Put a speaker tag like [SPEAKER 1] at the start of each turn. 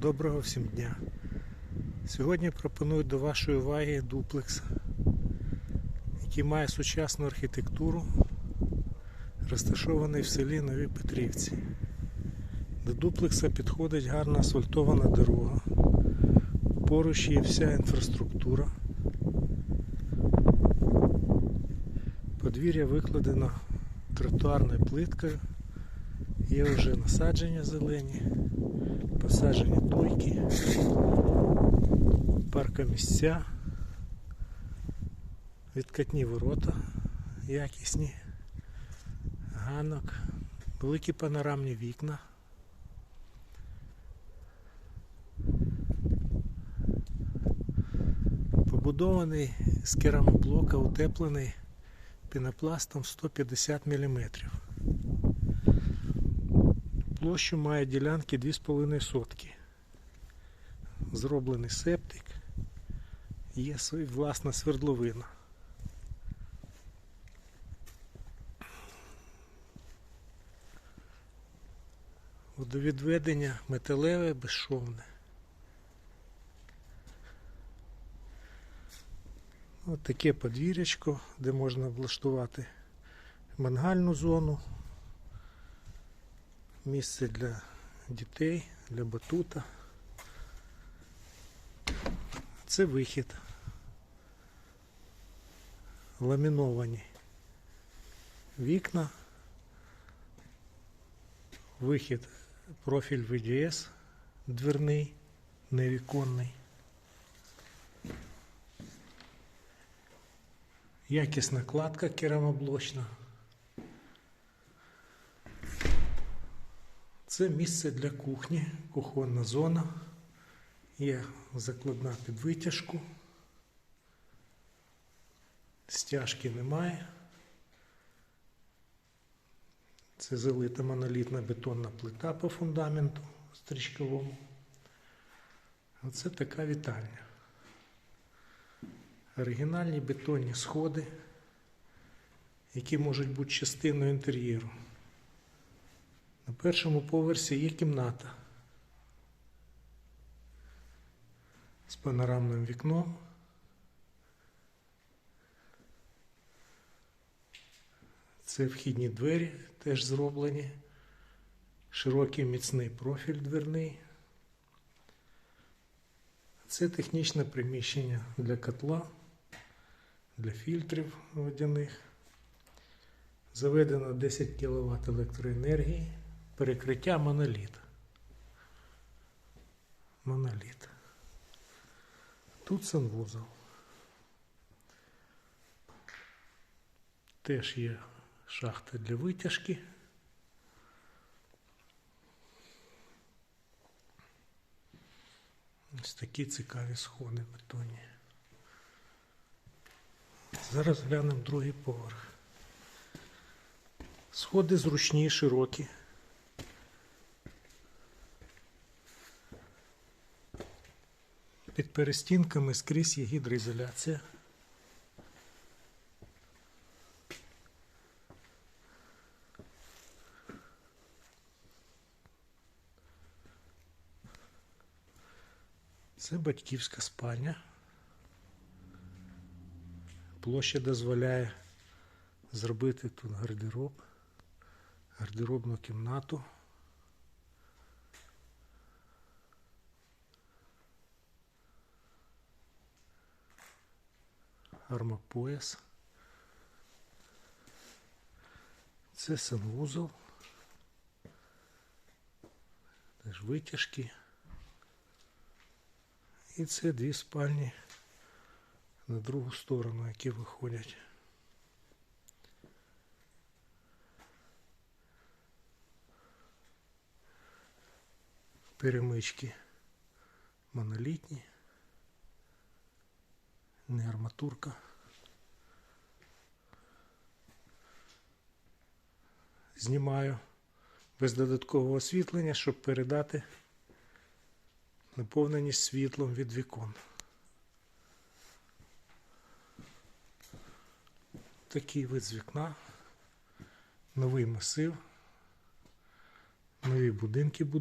[SPEAKER 1] Доброго всім дня. Сьогодні пропоную до вашої уваги дуплекс, який має сучасну архітектуру, розташований в селі Нові Петрівці. До дуплекса підходить гарна асфальтована дорога. Поруч є вся інфраструктура. Подвір'я викладено тротуарною плиткою. Є вже насадження зелені, посаджені туйки, паркомісця, відкатні ворота якісні, ганок, великі панорамні вікна. Побудований з керамоблока, утеплений пінопластом 150 мм. Площу має ділянки 2,5 сотки. Зроблений септик. Є власна свердловина. Водовідведення металеве, безшовне. Ось таке подвір'ячко, де можна облаштувати мангальну зону, місце для дітей, для батута. Це вихід. Ламіновані вікна, вихід, профіль VDS дверний, невіконний. Якісна кладка керамоблочна. Це місце для кухні, кухонна зона. Є закладна під витяжку. Стяжки немає. Це залита монолітна бетонна плита по фундаменту стрічковому. Оце така вітальня. Оригінальні бетонні сходи, які можуть бути частиною інтер'єру. На першому поверсі є кімната з панорамним вікном. Це вхідні двері теж зроблені. Широкий міцний профіль дверний. Це технічне приміщення для котла, для фільтрів водяних. Заведено 10 кВт електроенергії. Перекриття моноліт. Моноліт. Тут санвузол. Теж є шахта для витяжки. Ось такі цікаві сходи бетонні. Зараз глянемо другий поверх. Сходи зручні, широкі. Під перестінками скрізь є гідроізоляція. Це батьківська спальня. Площа дозволяє зробити тут гардероб, гардеробну кімнату. Армопояс. Це санвузол. Теж витяжки. І це дві спальні на другу сторону, які виходять. Перемички монолітні, не арматурка. Знімаю без додаткового освітлення, щоб передати наповненість світлом від вікон. Такий вид з вікна, новий масив, нові будинки будують.